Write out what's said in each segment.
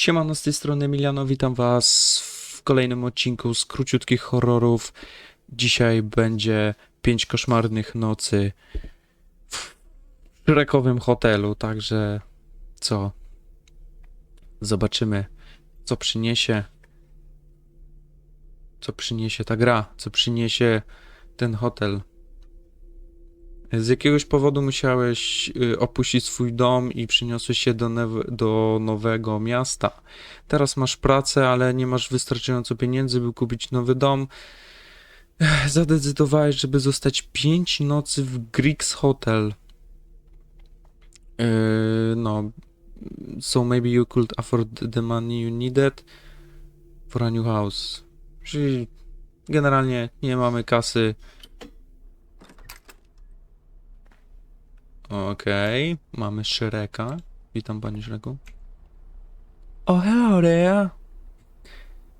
Siemano, z tej strony Emiliano, witam was w kolejnym odcinku z króciutkich horrorów. Dzisiaj będzie pięć koszmarnych nocy w szrekowym hotelu, także co? Zobaczymy, co przyniesie co przyniesie ta gra, co przyniesie ten hotel. Z jakiegoś powodu musiałeś y, opuścić swój dom i przyniosłeś się do, do nowego miasta. Teraz masz pracę, ale nie masz wystarczająco pieniędzy, by kupić nowy dom. Zadecydowałeś, żeby zostać 5 nocy w Greeks Hotel. Yy, no, so maybe you could afford the money you needed for a new house. Czyli generalnie nie mamy kasy. Okej, mamy Shreka. Witam panie Shreku. Oh, hello there.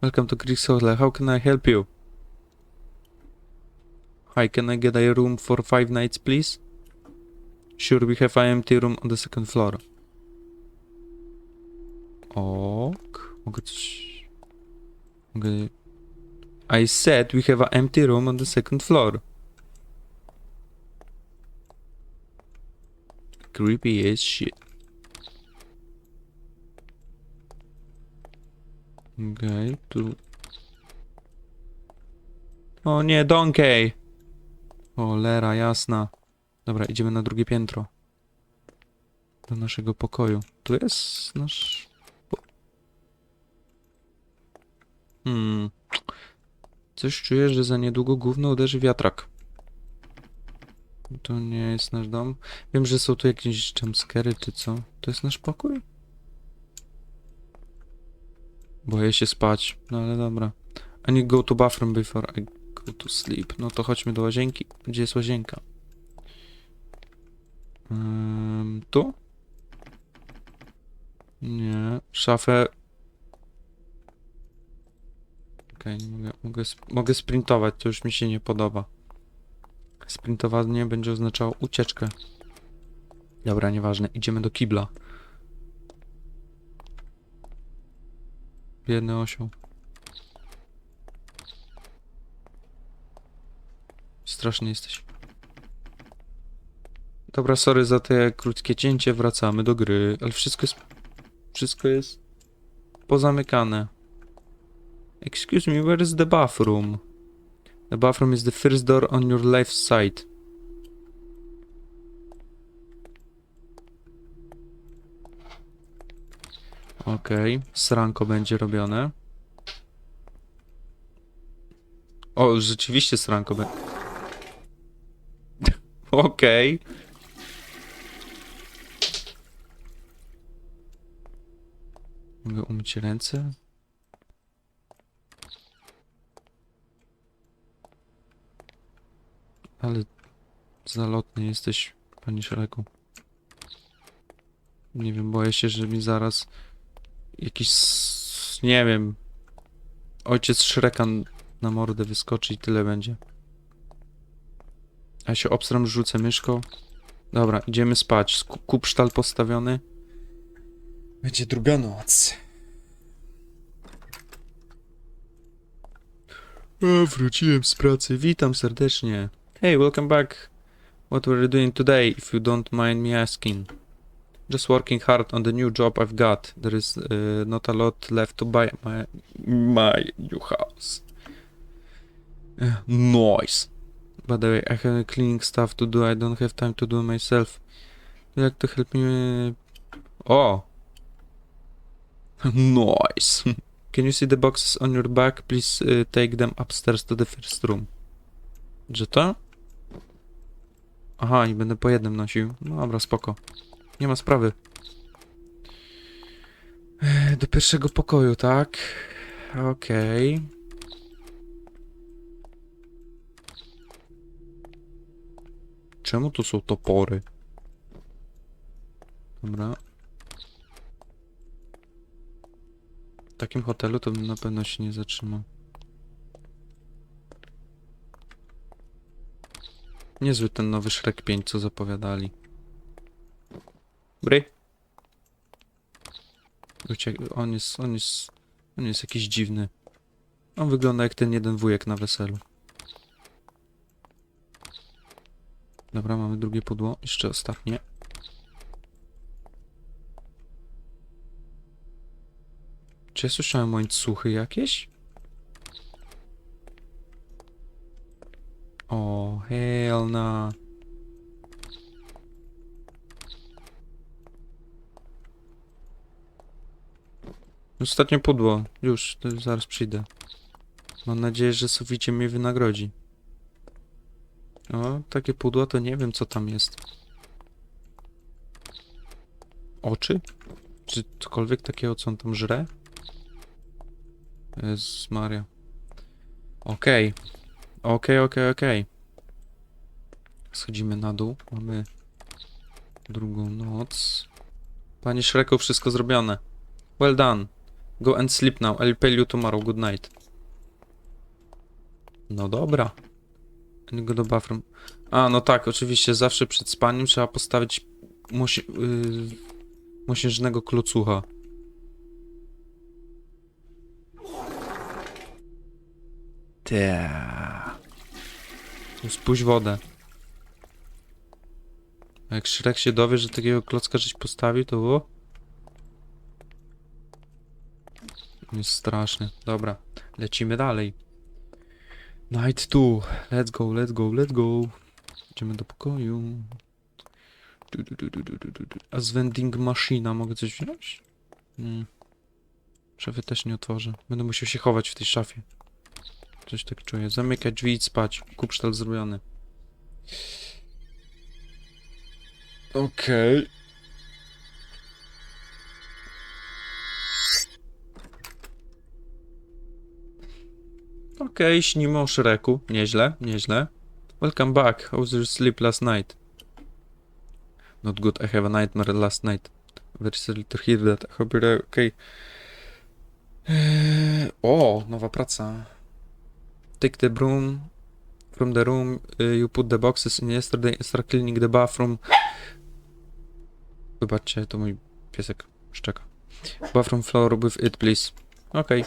Welcome to Greek Hotel. How can I help you? Hi, can I get a room for five nights, please? Sure, we have an empty room on the second floor. Ok. Mogę coś... Mogę... I said we have an empty room on the second floor. Creepy as shit. Okej, tu... O nie, Donkey! Cholera, jasna. Dobra, idziemy na drugie piętro. Do naszego pokoju. Tu jest nasz... Hmm... Coś czuję, że za niedługo gówno uderzy wiatrak. To nie jest nasz dom. Wiem, że są tu jakieś jumpscary czy co. To jest nasz pokój? Boję się spać, no ale dobra. I need go to bathroom before I go to sleep. No to chodźmy do łazienki. Gdzie jest łazienka? Ym, tu? Nie. Szafę Okej, nie mogę, mogę, mogę sprintować, to już mi się nie podoba. Sprintowanie będzie oznaczało ucieczkę. Dobra, nieważne, idziemy do kibla. Biedny osioł. Straszny jesteś. Dobra, sorry za te krótkie cięcie, wracamy do gry, ale wszystko jest... Wszystko jest pozamykane. Excuse me, where is the bathroom? The bathroom is the first door on your left side. Okej, sranko będzie robione. O, rzeczywiście sranko będzie. Okej. Mogę umyć ręce? Ale zalotny jesteś, panie Szreku. Nie wiem, boję się, że mi zaraz jakiś, nie wiem, ojciec Szreka n- na mordę wyskoczy i tyle będzie. A ja się obstram, rzucę myszką. Dobra, idziemy spać. Kupsztal postawiony. Będzie druga noc. O, wróciłem z pracy. Witam serdecznie. Hey, welcome back. What were you doing today, if you don't mind me asking? Just working hard on the new job I've got. There is uh, not a lot left to buy my my new house. Uh, nice. By the way, I have cleaning stuff to do. I don't have time to do it myself. You like to help me? Oh. noise. Can you see the boxes on your back? Please uh, take them upstairs to the first room. To? Aha, i będę po jednym nosił. No dobra, spoko. Nie ma sprawy. Do pierwszego pokoju, tak? Okej. Czemu tu są topory? Dobra. W takim hotelu to na pewno się nie zatrzymał. Niezły ten nowy Shrek 5, co zapowiadali. Bry. Ucie- On jest, on jest, on jest jakiś dziwny. On wygląda jak ten jeden wujek na weselu. Dobra, mamy drugie pudło. Jeszcze ostatnie. Czy ja słyszałem łańcuchy jakieś? Na. Ostatnie pudło. Już, zaraz przyjdę. Mam nadzieję, że suficie mnie wynagrodzi. O, takie pudło to nie wiem co tam jest. Oczy? Czy cokolwiek takiego, co on tam żre? Jezus Maria. Okej. Okej, okej, okej. Schodzimy na dół. Mamy drugą noc. Panie Shreku, wszystko zrobione. Well done. Go and sleep now. I'll pay you tomorrow. Good night. No dobra. And Go do bathroom. A, no tak, oczywiście, zawsze przed spaniem trzeba postawić mosi yy, mosiężnego klocucha. Tea. Spuść wodę. Jak Shrek się dowie, że takiego klocka żeś postawi, to było? Jest straszny. Dobra, lecimy dalej. Night 2. Let's go, let's go, let's go. Idziemy do pokoju. A z vending machina mogę coś wziąć? Nie. Szafy też nie otworzę. Będę musiał się chować w tej szafie. Coś tak czuję. Zamykać drzwi i spać. Kupsztal zrobiony. Okej. Okej, śnimy o Shreku. Nieźle, nieźle. Welcome back. How was your sleep last night? Not good. I have a nightmare last night. Very sorry to hear that. I hope you're okay. Eee, o, nowa praca. Take the broom from the room. Uh, you put the boxes in yesterday and start cleaning the bathroom. Wybaczcie, to mój piesek szczeka. Bathroom floor with it, please. Okej.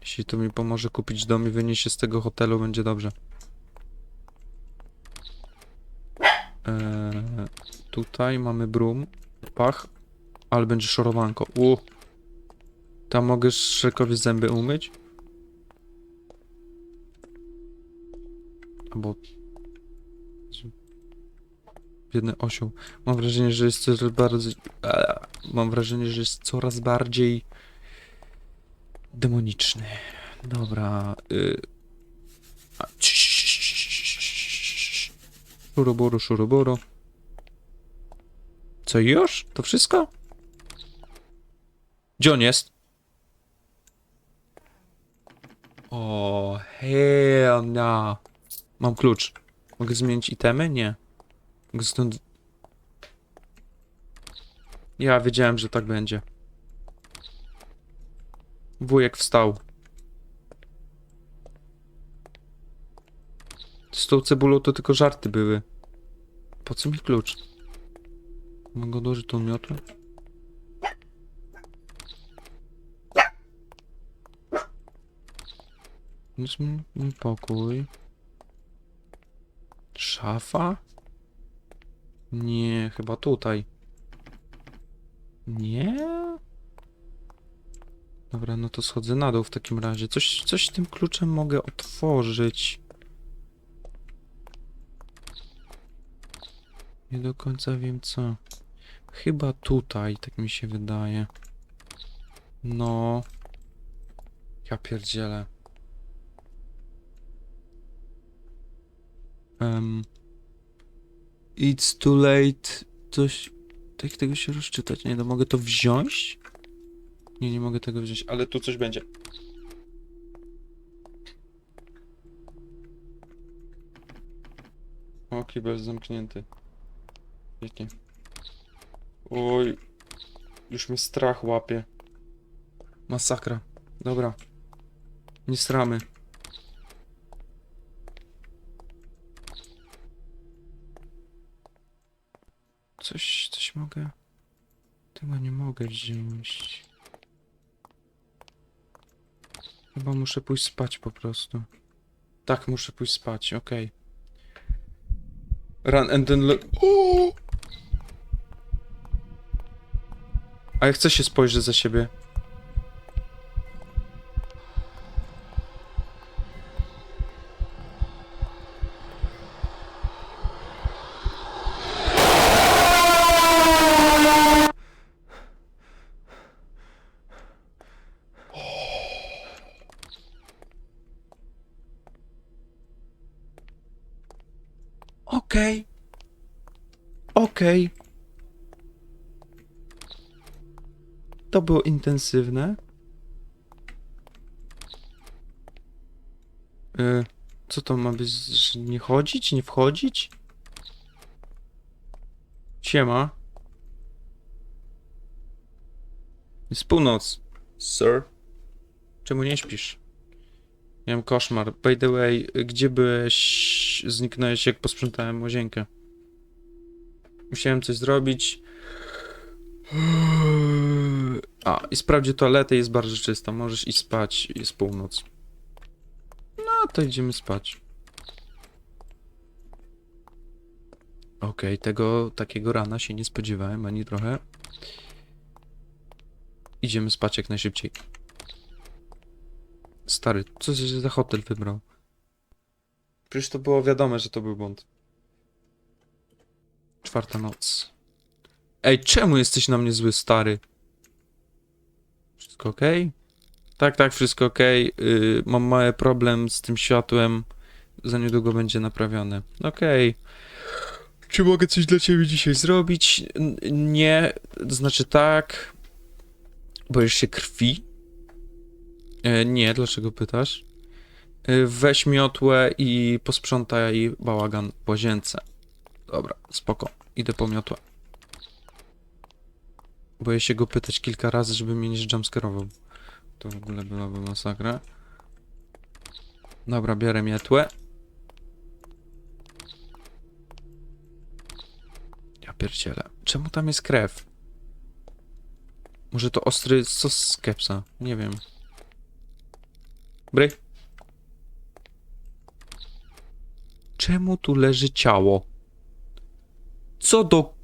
Jeśli to mi pomoże kupić dom i wynieść się z tego hotelu, będzie dobrze. Eee, tutaj mamy brum, pach, ale będzie szorowanko. U. Tam mogę Szrekowi zęby umyć? Albo... Biedny osioł. Mam wrażenie, że jest coraz bardziej... Eee, Mam wrażenie, że jest coraz bardziej demoniczny. Dobra. Y... a. Szuruburu, szuruburu. Co już? To wszystko? Gdzie on jest? O, hell no. Mam klucz. Mogę zmienić itemy? Nie. Stąd... Ja wiedziałem, że tak będzie. Wujek wstał. Z tą cebulą to tylko żarty były. Po co mi klucz? Mogę odłożyć tą miotłę? Jest mój pokój. Szafa? Nie, chyba tutaj. Nie? Dobra, no to schodzę na dół w takim razie. Coś, coś tym kluczem mogę otworzyć. Nie do końca wiem co. Chyba tutaj, tak mi się wydaje. No. Ja pierdzielę. Um. It's too late. Coś. Tak tego się rozczytać. Nie, no mogę to wziąć? Nie, nie mogę tego wziąć, ale tu coś będzie. O, kibel zamknięty. Świetnie. Oj. Już mnie strach łapie. Masakra. Dobra. Nie stramy. Coś, coś mogę... Tego nie mogę wziąć. Chyba muszę pójść spać po prostu. Tak, muszę pójść spać, okej. Run and then. O! A ja chcę się spojrzeć za siebie. Okej. Okej. To było intensywne. Y, co to ma być? Nie chodzić? Nie wchodzić? Siema. Jest północ. Sir? Czemu nie śpisz? Miałem koszmar. By the way, gdzie byłeś? Zniknąłeś jak posprzątałem łazienkę. Musiałem coś zrobić. A, i sprawdź toaletę, jest bardzo czysta. Możesz iść spać, jest północ. No, to idziemy spać. Okej, tego takiego rana się nie spodziewałem ani trochę. Idziemy spać jak najszybciej. Stary, co się za hotel wybrał? Przecież to było wiadome, że to był błąd. Czwarta noc. Ej, czemu jesteś na mnie zły, stary? Wszystko ok? Tak, tak, wszystko ok. Yy, mam mały problem z tym światłem. Za niedługo będzie naprawione. Okej. Czy mogę coś dla ciebie dzisiaj zrobić? N- nie, znaczy tak. Boisz się krwi? E, nie, dlaczego pytasz? E, weź miotłę i posprzątaj bałagan w łazience. Dobra, spoko. Idę po miotłę. Boję się go pytać kilka razy, żeby mnie nie jumpscarował. To w ogóle byłaby masakra. Dobra, biorę miotłę. Ja pierdzielę. Czemu tam jest krew? Może to ostry sos z kepsa? Nie wiem. Bry. Czemu tu leży ciało? Co do...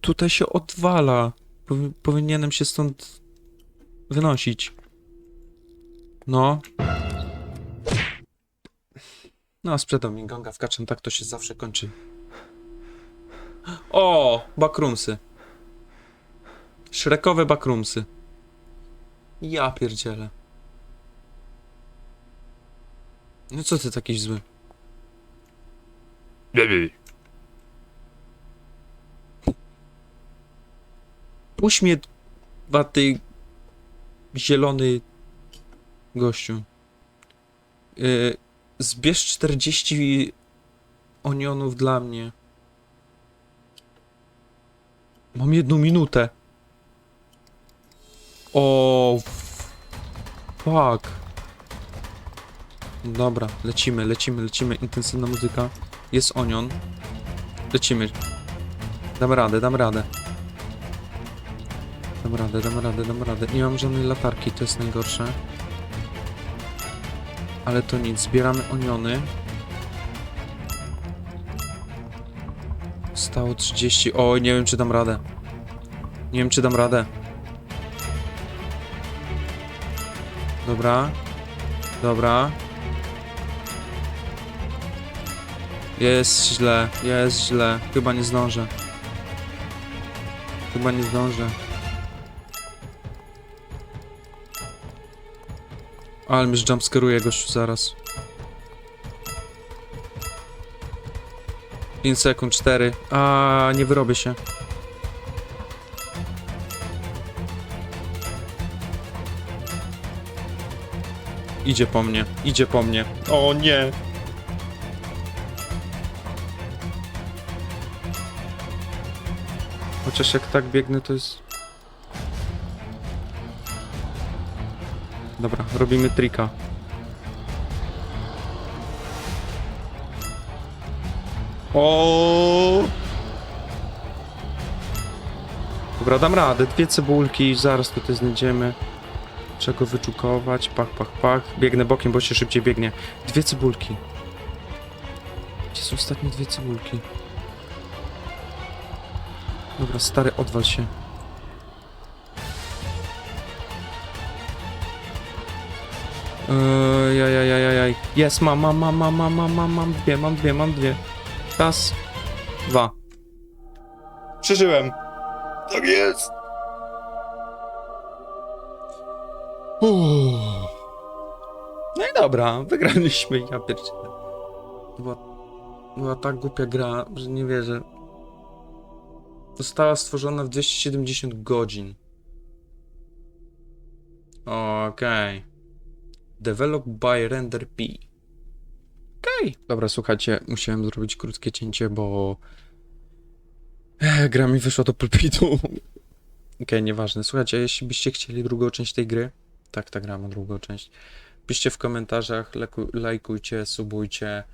Tutaj się odwala. Powi- powinienem się stąd wynosić. No. No, sprzedał mi gonga w kaczem, tak to się zawsze kończy. O, bakrumsy. Szrekowe bakrumsy. Ja pierdzielę. No co ty taki zły? Puść mnie, waty zielony gościu. Yy, zbierz 40 onionów dla mnie. Mam jedną minutę. O, fuck. Dobra, lecimy, lecimy, lecimy. Intensywna muzyka. Jest onion. Lecimy. Dam radę, dam radę. Dam radę, dam radę, dam radę. Nie mam żadnej latarki, to jest najgorsze. Ale to nic, zbieramy oniony. Stało 30. Oj, nie wiem czy dam radę. Nie wiem czy dam radę. Dobra. Dobra. Jest źle, jest źle. Chyba nie zdążę. Chyba nie zdążę. Ale mnie jumpscaruje gościu zaraz. 5 sekund, 4. A nie wyrobię się. Idzie po mnie, idzie po mnie. O nie! Chociaż jak tak biegnę, to jest... Dobra, robimy trika. O! Dobra, dam radę. Dwie cebulki, zaraz tutaj znajdziemy. Czego wyczukować. Pach, pach, pach. Biegnę bokiem, bo się szybciej biegnie. Dwie cebulki. Gdzie są ostatnie dwie cebulki? Dobra, stary, odwal się. Ejajajajajaj. Jest, mam, mam, mam, mam, mam, mam, mam, mam dwie, mam dwie, mam dwie. Raz, dwa. Przeżyłem. Tak jest. Uff. No i dobra, wygraliśmy, ja pierdzielę. Była, była tak głupia gra, że nie wierzę. Została stworzona w 270 godzin. Okej. Develop by Render P. Okej. Dobra, słuchajcie, musiałem zrobić krótkie cięcie, bo Ech, gra mi wyszła do pulpitu. Okej, nieważne. Słuchajcie, jeśli byście chcieli drugą część tej gry, tak, ta gra ma drugą część, piszcie w komentarzach, lajkujcie, subujcie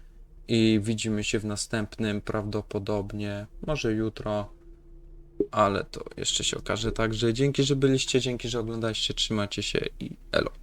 i widzimy się w następnym, prawdopodobnie, może jutro, ale to jeszcze się okaże. Także dzięki, że byliście, dzięki, że oglądaliście, trzymajcie się i elo.